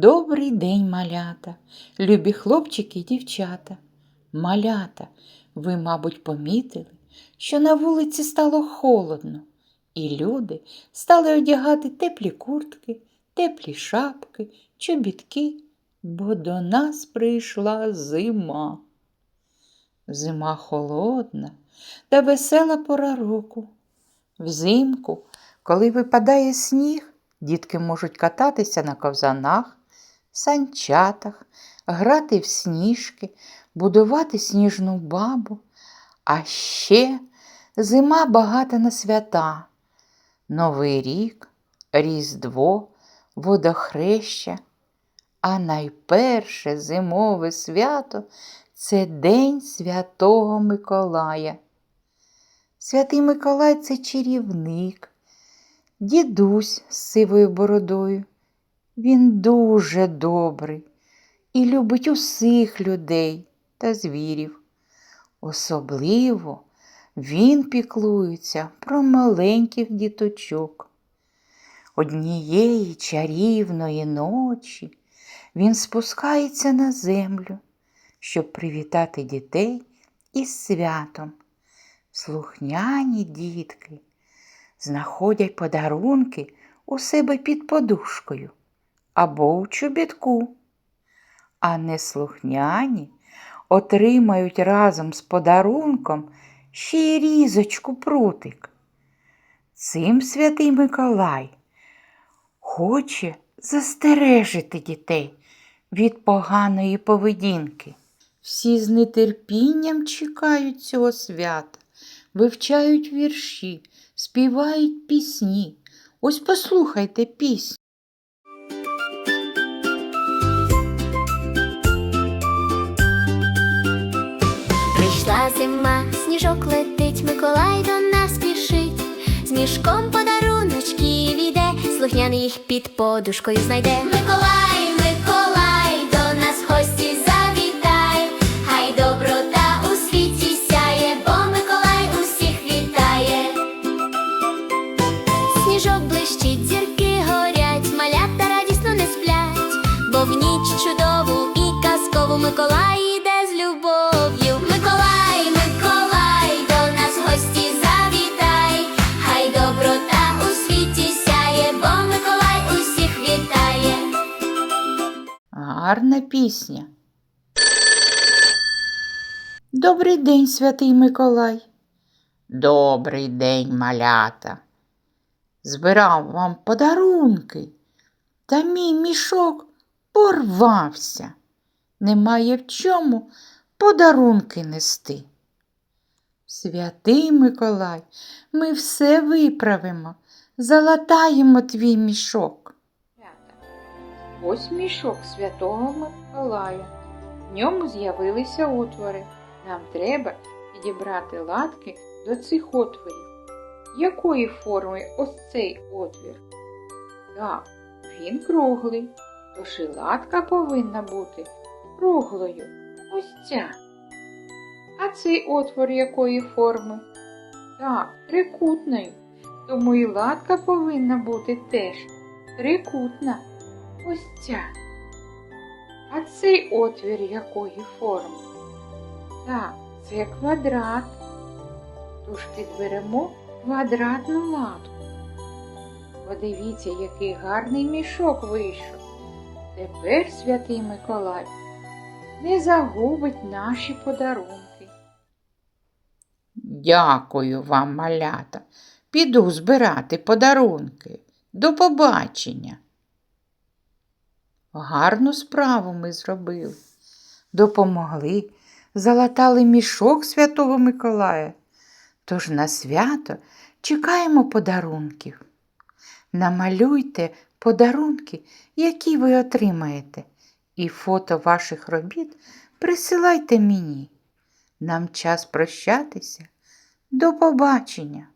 Добрий день, малята, любі хлопчики і дівчата. Малята, ви, мабуть, помітили, що на вулиці стало холодно, і люди стали одягати теплі куртки, теплі шапки, чобітки, бо до нас прийшла зима. Зима холодна та весела пора року. Взимку, коли випадає сніг, дітки можуть кататися на ковзанах, санчатах, грати в сніжки, будувати сніжну бабу. А ще зима багата на свята, Новий рік, Різдво, водохреща. А найперше зимове свято це День Святого Миколая. Святий Миколай це чарівник, дідусь з сивою бородою. Він дуже добрий і любить усіх людей та звірів. Особливо він піклується про маленьких діточок. Однієї чарівної ночі він спускається на землю, щоб привітати дітей із святом. Слухняні дітки знаходять подарунки у себе під подушкою або у чобітку, а неслухняні отримають разом з подарунком ще й різочку прутик. Цим святий Миколай хоче застережити дітей від поганої поведінки. Всі з нетерпінням чекають цього свята, вивчають вірші, співають пісні. Ось послухайте пісню. Прийшла зима, сніжок летить, Миколай до нас спішить, з мішком подаруночки віде, слухняний їх під подушкою знайде. Миколай, Миколай, до нас в гості завітай, хай доброта у світі сяє, бо Миколай усіх вітає. Сніжок блищить, зірки горять, малята радісно не сплять, бо в ніч чудову і казкову Миколай іде з любов'ю. Гарна пісня. Добрий день, святий Миколай. Добрий день, малята. Збирав вам подарунки, та мій мішок порвався. Немає в чому подарунки нести. Святий Миколай, ми все виправимо, залатаємо твій мішок. Ось мішок святого Миколая. В ньому з'явилися отвори. Нам треба підібрати латки до цих отворів. Якої форми ось цей отвір? Так, він круглий, тож і латка повинна бути круглою. Ось ця. А цей отвор якої форми? Так, трикутною. Тому і латка повинна бути теж трикутна. Ось ця. А цей отвір якої форми? Так, це квадрат. Тож підберемо квадратну латку. Подивіться, який гарний мішок вийшов. Тепер святий Миколай не загубить наші подарунки. Дякую вам, малята. Піду збирати подарунки. До побачення. Гарну справу ми зробили. Допомогли, залатали мішок Святого Миколая. Тож на свято чекаємо подарунків. Намалюйте подарунки, які ви отримаєте, і фото ваших робіт присилайте мені. Нам час прощатися. До побачення!